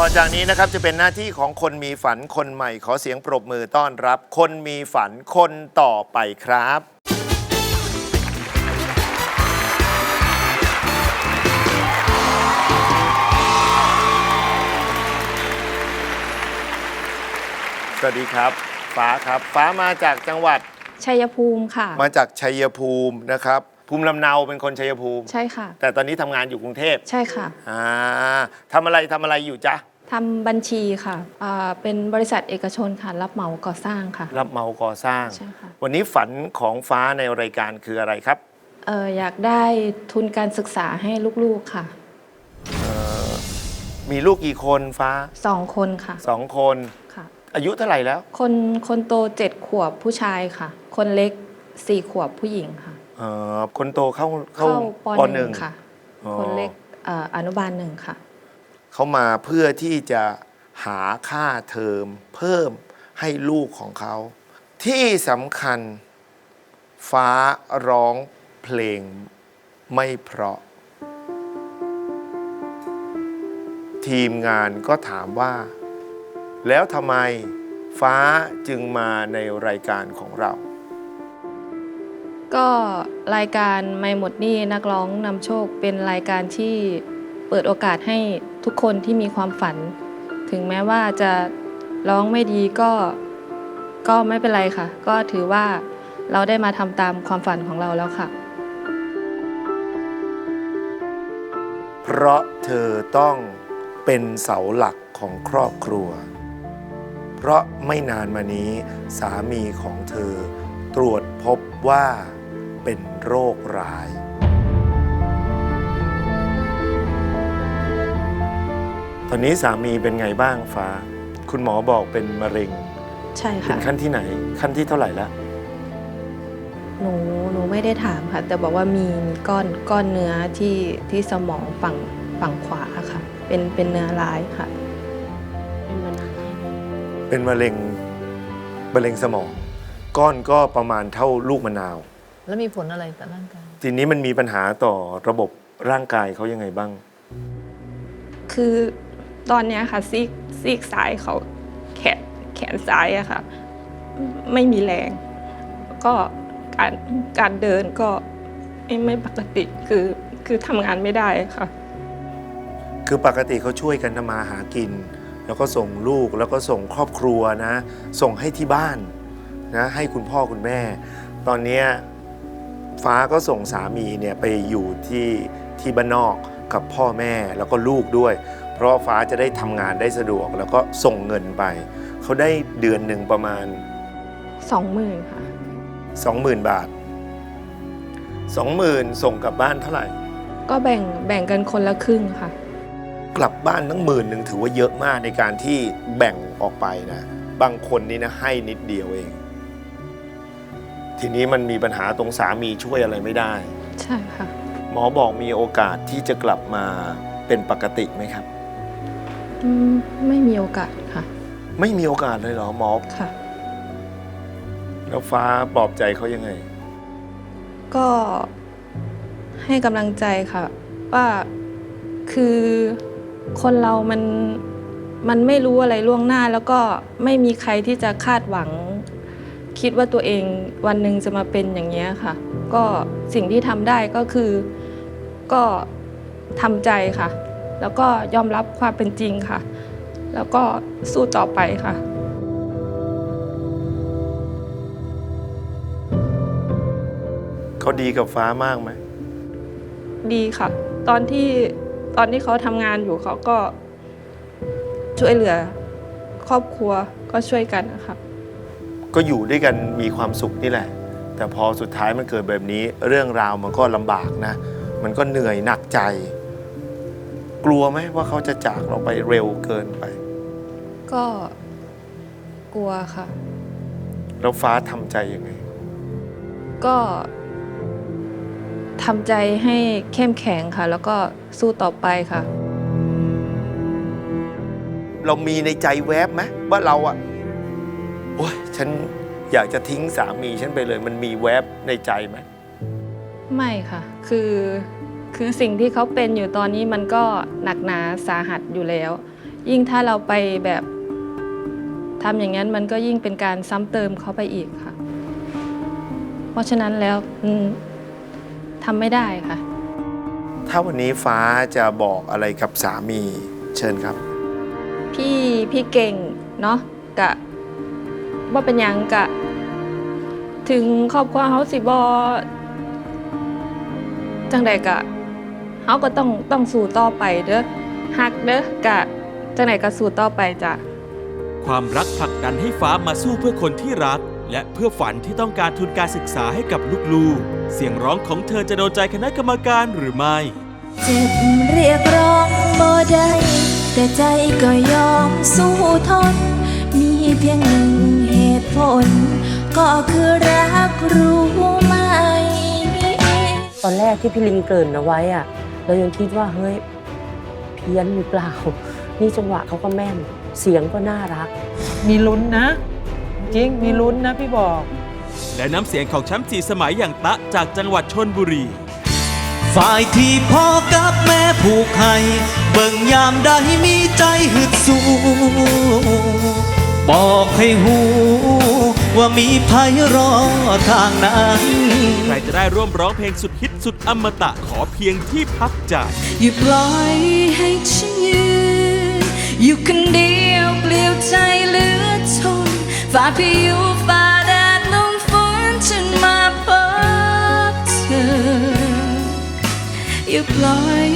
ต่อจากนี้นะครับจะเป็นหน้าที่ของคนมีฝันคนใหม่ขอเสียงปรบมือต้อนรับ คนมีฝันคนต่อไปครับ สวัสดีครับ ฟ้าครับ ฟ้ามาจากจังหวัดชัยภูมิค่ะ มาจากชัยภูมินะครับ ภูมิลำเนาเป็นคนชัยภูมิ ใช่ค่ะ แต่ตอนนี้ทำงานอยู่กรุงเทพใช่ค่ะอ่าทำอะไรทำอะไรอยู่จ๊ะ ทำบัญชีค่ะอ่าเป็นบริษัทเอกชนค่ะ รับเหมาก่อสร้างค่ะ รับเหมาก่อสร้าง ใช่ค่ะ วันนี้ฝันของฟ้าในรายการคืออะไรครับ เอออยากได้ทุนการศึกษาให้ลูกๆค่ะมีลูกกี่คนฟ้าสองคนค่ะสองคน ค่ะ อายุเท่าไหร่แล้ว คนคนโตเจ็ดขวบผู้ชายค่ะ คนเล็กสี่ขวบผู้หญิงค่ะ เอ่อคนโตเข้าเข้าเข้าปปหหนึ่นึ่งงค่ะ อ๋อคนเล็กเอ่ออนุบาลหนึ่งค่ะ เขามาเพื่อที่จะหาค่าเทอมเพิ่มให้ลูกของเขา ที่สำคัญฟ้าร้องเพลงไม่เพราะ ทีมงานก็ถามว่า แล้วทำไมฟ้าจึงมาในรายการของเรา ก็รายการไม่หมดหนี้นักร้องนำโชคเป็นรายการที่เปิดโอกาสให้ทุกคนที่มีความฝัน ถึงแม้ว่าจะร้องไม่ดีก็ก็ไม่เป็นไรค่ะ ก็ถือว่าเราได้มาทำตามความฝันของเราแล้วค่ะ เพราะเธอต้องเป็นเสาหลักของครอบครัว เพราะไม่นานมานี้สามีของเธอตรวจพบว่า เป็นโรคร้าย ตอนนี้สามีเป็นไงบ้างฟ้า คุณหมอบอกเป็นมะเร็ง ใช่เป็ค่ะ นขั้นที่ไหน ขั้นที่เท่าไหร่แล้วหนูหนูไม่ได้ถามค่ะ แต่บอกว่ามีมีก้อนก้อนเนื้อที่ที่สมองฝั่งฝั่งขวาค่ะ เป็นเป็นเนื้อร้ายค่ะ เป็นมะเร็งมะเร็งสมอง ก้อนก็ประมาณเท่าลูกมะนาว แล้วมีผลอะไรต่อร่างกาย ทีนี้มันมีปัญหาต่อระบบร่างกายเขายังไงบ้าง คือตอนเนี้ยค่ะซีกซีกซ้ายเขาแขนแขนซ้ายอะค่ะ ไม่มีแรง ก็การการเดินก็ไม่ไม่ปกติคือคือทำงานไม่ได้ค่ะ คือปกติเขาช่วยกันทำมาหากิน แล้วก็ส่งลูกแล้วก็ส่งครอบครัวนะ ส่งให้ที่บ้านนะ ให้คุณพ่อคุณแม่ ตอนเนี้ย ฟ้าก็ส่งสามีเนี่ยไปอยู่ที่ที่บ้านนอกกับพ่อแม่แล้วก็ลูกด้วย เพราะฟ้าจะได้ทำงานได้สะดวกแล้วก็ส่งเงินไป เขาได้เดือนหนึ่งประมาณ สองหมื่นค่ะ 20,000 บาท 20,000 ส่งกลับบ้านเท่าไหร่ ก็แบ่งแบ่งกันคนละครึ่งค่ะ กลับบ้านทั้งหมื่นหนึ่งถือว่าเยอะมากในการที่แบ่งออกไปนะ บางคนนี่นะให้นิดเดียวเอง ทีนี้มันมีปัญหาตรงสามีช่วยอะไรไม่ได้ ใช่ค่ะ หมอบอกมีโอกาสที่จะกลับมาเป็นปกติไหมครับ อืมไม่มีโอกาสค่ะ ไม่มีโอกาสเลยเหรอหมอค่ะ แล้วฟ้าปลอบใจเขายังไง ก็ให้กำลังใจค่ะ ว่าคือคนเรามันมันไม่รู้อะไรล่วงหน้า แล้วก็ไม่มีใครที่จะคาดหวัง คิดว่าตัวเองวันหนึ่งจะมาเป็นอย่างนี้ยค่ะ ก็สิ่งที่ทำได้ก็คือก็ทำใจค่ะ แล้วก็ยอมรับความเป็นจริงค่ะ แล้วก็สู้ต่อไปค่ะเขาดีกับฟ้ามากไหมดีค่ะ ตอนที่ตอนที่เขาทำงานอยู่เขาก็ช่วยเหลือ ครอบครัวก็ช่วยกันนะคะ ก็อยู่ด้วยกันมีความสุขนี่แหละ แต่พอสุดท้ายมันเกิดแบบนี้ เรื่องราวมันก็ลำบากนะ มันก็เหนื่อยหนักใจ กลัวไหมว่าเขาจะจากเราไปเร็วเกินไป ก็กลัวค่ะ แล้วฟ้าทำใจยังไง ก็ทำใจให้เข้มแข็งค่ะ แล้วก็สู้ต่อไปค่ะ เรามีในใจแวบไหมว่าเราอะ โอ้ยฉันอยากจะทิ้งสามีฉันไปเลย มันมีแวบในใจไหมไม่ค่ะ คือคือสิ่งที่เขาเป็นอยู่ตอนนี้มันก็หนักหนาสาหัสอยู่แล้ว ยิ่งถ้าเราไปแบบทำอย่างนั้นมันก็ยิ่งเป็นการซ้ำเติมเขาไปอีกค่ะ เพราะฉะนั้นแล้วอืมทำไม่ได้ค่ะ ถ้าวันนี้ฟ้าจะบอกอะไรกับสามีเชิญครับ พี่พี่เก่งเนาะกะ ว่าเป็นหยังกะ ถึงครอบครัวเขาสิบอจังใดกะเขาก็ต้องต้องสู้ต่อไปเด้อฮักเด้อกะจังใดก็สู้ต่อไปจ้ะความรักผลักดันให้ฟ้ามาสู้เพื่อคนที่รัก และเพื่อฝันที่ต้องการทุนการศึกษาให้กับลูกๆ เสียงร้องของเธอจะโดนใจคณะกรรมการหรือไม่เจ็บเรียกร้องบ่ได้แต่ใจก็ยอมสู้ทน ก็คือรักรู้ไหม ตอนแรกที่พี่ลิงเกริ่นเอาไว้อะเรายังคิดว่าเฮ้ยเพี้ยนหรือเปล่า นี่จังหวะเขาก็แม่น เสียงก็น่ารัก มีลุ้นนะ จริงมีลุ้นนะพี่บอก และน้ำเสียงของแชมป์จีสมัยอย่างตะจากจังหวัดชนบุรี ฝ่ายที่พ่อกับแม่ผูกให้เบิ่งยามใดมีใจฮึดสู้ บอกให้หู ว่ามีภัยรอทางนั้น ใครจะได้ร่วมร้องเพลงสุดฮิตสุดอมตะขอเพียงที่พักใจ อย่าปล่อยให้ฉันยืน อยู่คนเดียวเปลี่ยวใจเหลือทนฝ่าพายุฝ่าแดดลมฝนฉันมาพบเธอ อย่าปล่อย